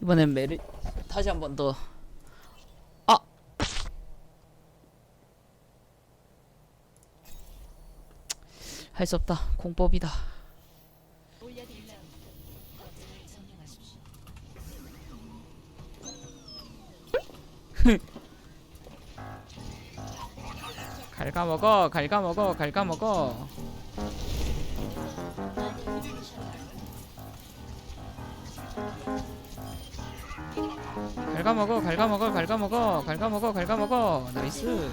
이번엔 메리 다시 한 번 더. 아. 할 수 없다. 공법이다. 갉아먹어, 갉아먹어, 갉아먹어. 갉아먹어, 갉아먹어, 갉아먹어, 갉아먹어, 갉아먹어. 나이스.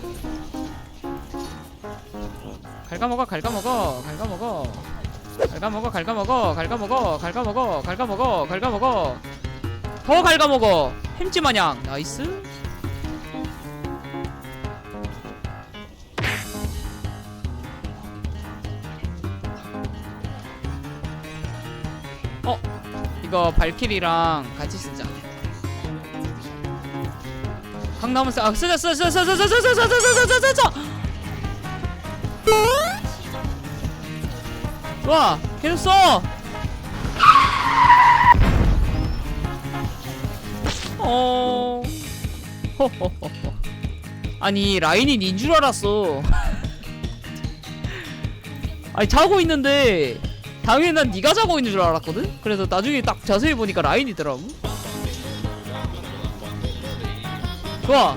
갉아먹어, 갉아먹어, 갉아먹어. 갉아먹어, 갉아먹어, 갉아먹어, 갉아먹어, 갉아먹어, 갉아먹어. 더 갉아먹어. 햄찌 마냥. 나이스. 어, 이거 발키리랑 같이 쓰자. 강남은 쓰, 아, 쓰자, 쓰자, 쓰자, 쓰자, 쓰자, 쓰자, 쓰자, 쓰자, 쓰자, 쓰자. 좋아, 계속 써. 어. 아니 라인이 닌줄 알았어. 아니 자고 있는데 당연히 난 네가 자고 있는 줄 알았거든? 그래서 나중에 딱 자세히 보니까 라인이더라고 좋아.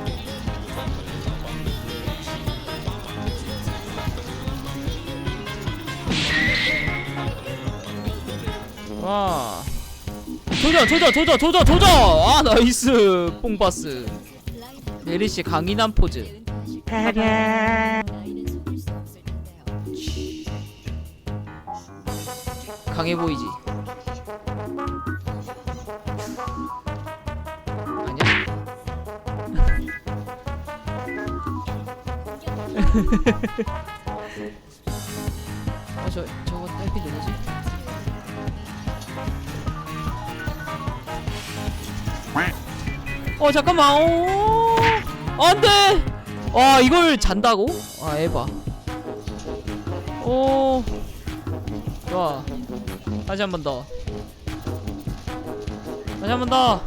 와 조져 조져 조져 조져 조져. 아 나이스. 뽕바스. 메리씨 강인한 포즈. 강해 보이지? 어, 저, 저거 딸피 누구지? 어, 잠깐만, 오, 안 돼! 와, 이걸 잔다고? 아, 에바. 오, 좋아. 다시 한 번 더. 다시 한 번 더.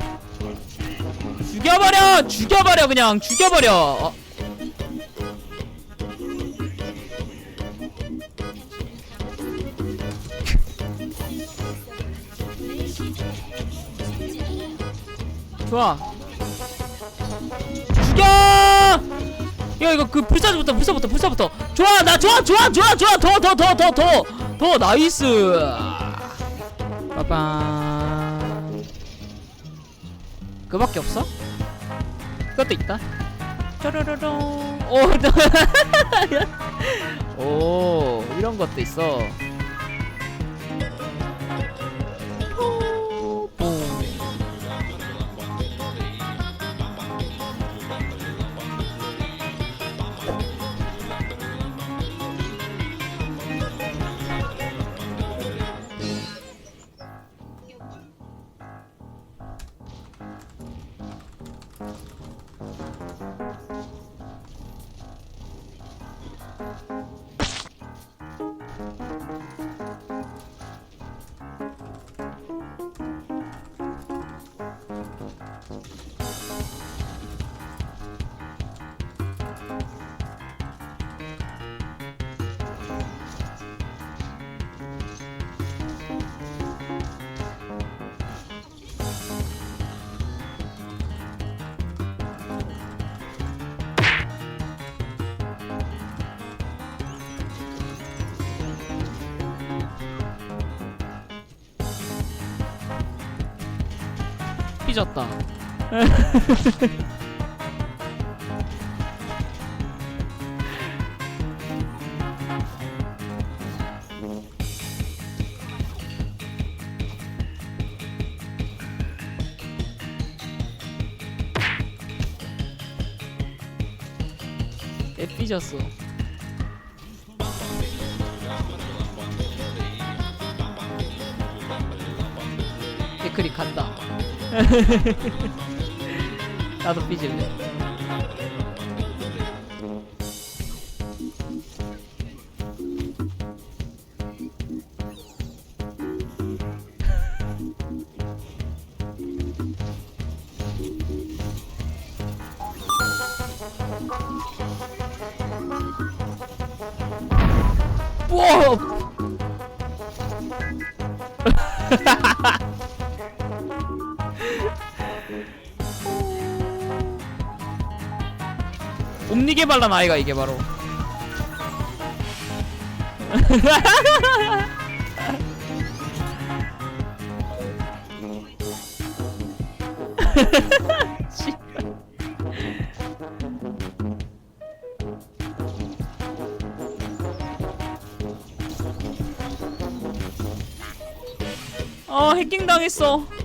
죽여버려! 죽여버려, 그냥! 죽여버려! 어. 좋아. 죽여! 야 이거 그 불사부터 불사부터 불사부터. 좋아 나 좋아 좋아 좋아 좋아. 더 더 더 더 더. 더 나이스. 빠밤. 그밖에 없어? 그것도 있다. 쪼르르릉 오, 오 이런 것도 있어 찢었다. 애 삐졌어. 댓글이 간다. 나도 삐질래. 옴니게 발란 아이가 이게 바로. 아 해킹 당했어 어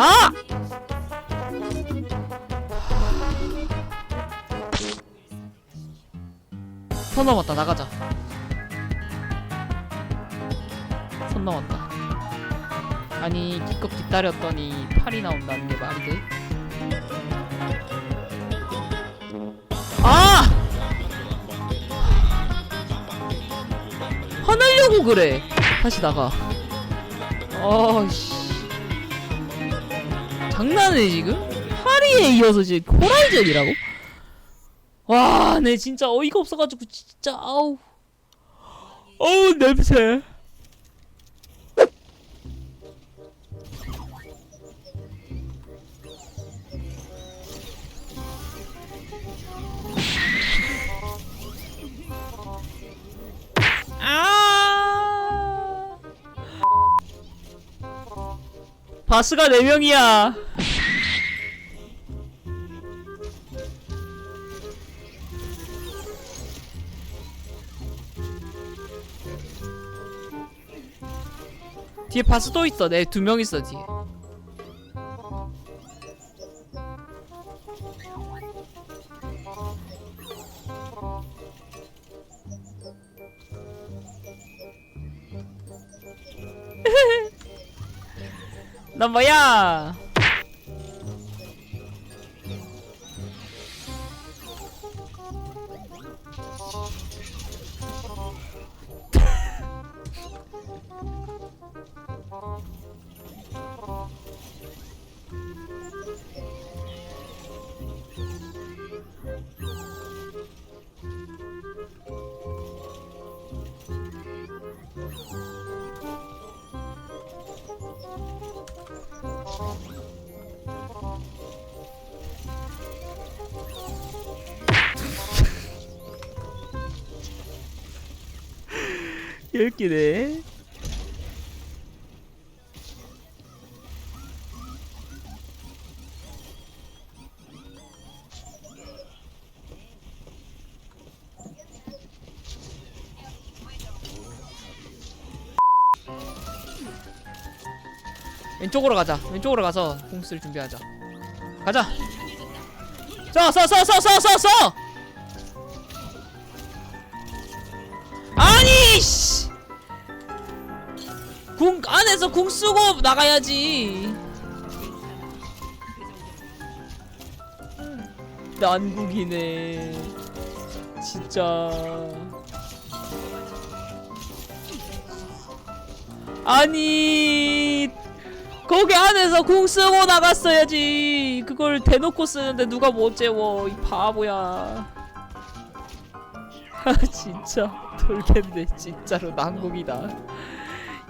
아! 선 넘었다 나가자 선 넘었다 아니 기껏 기다렸더니 팔이 나온다는 게 말이 돼? 아! 화내려고 그래 다시 나가 어씨 장난해 지금? 파리에 이어서 지금 호라이즌이라고? 와, 내 진짜 어이가 없어가지고 진짜 아우 어우 냄새. 아. 바스가 4명이야. 뒤에 또 있어. 내 두 명 있어 뒤에. 너 뭐야? 웃기네. 왼쪽으로 가자. 왼쪽으로 가서 공쓸 준비하자. 가자. 써, 써, 써, 써, 써, 써, 써. 아니, 씨. 궁 안에서 궁 쓰고 나가야지. 난국이네. 진짜. 아니 거기 안에서 궁 쓰고 나갔어야지 그걸 대놓고 쓰는데 누가 못 재워 이 바보야 아 진짜 돌겠네 진짜로 난국이다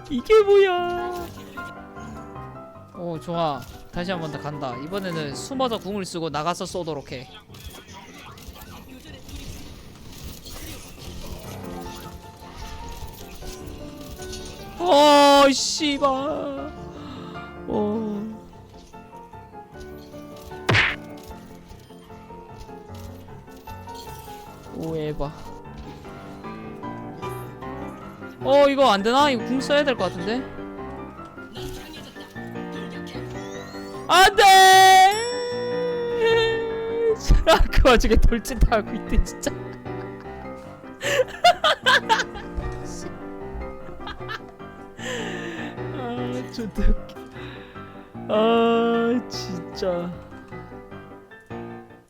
이게 뭐야 오 좋아 다시 한 번 더 간다 이번에는 숨어서 궁을 쓰고 나가서 쏘도록 해 어, 씨발. 어. 오, 에바. 어, 이거 안 되나? 이거 궁 써야 될 것 같은데? 안 돼! 자, 그 와중에 돌진하고 있대, 진짜. 아, 존나. 아, 진짜.